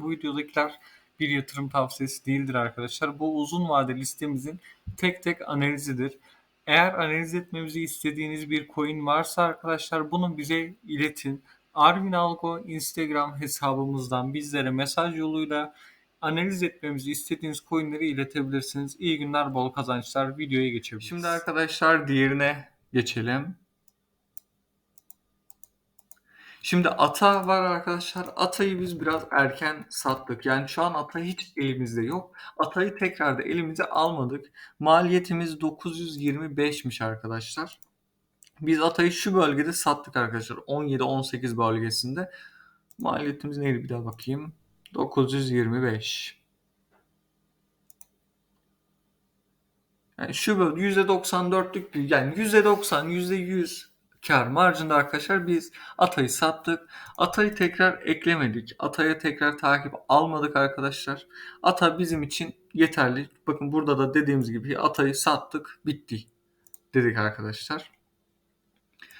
Bu videodakiler bir yatırım tavsiyesi değildir arkadaşlar. Bu uzun vade listemizin tek tek analizidir. Eğer analiz etmemizi istediğiniz bir coin varsa arkadaşlar bunu bize iletin. Arvin Algo Instagram hesabımızdan bizlere mesaj yoluyla analiz etmemizi istediğiniz coinleri iletebilirsiniz. İyi günler, bol kazançlar. Videoya geçebiliriz. Şimdi arkadaşlar diğerine geçelim. Şimdi ata var arkadaşlar. Atayı biz biraz erken sattık. Yani şu an ata hiç elimizde yok. Atayı tekrar da elimize almadık. Maliyetimiz 925'miş arkadaşlar. Biz atayı şu bölgede sattık arkadaşlar. 17-18 bölgesinde. Maliyetimiz neydi bir daha bakayım. 925. Yani şu bölge %94'lük bir yani %90, %100 kar marjında arkadaşlar biz Atay'ı sattık. Atay'ı tekrar eklemedik. Atay'a tekrar takip almadık arkadaşlar. Ata bizim için yeterli. Bakın burada da dediğimiz gibi Atay'ı sattık bitti dedik arkadaşlar.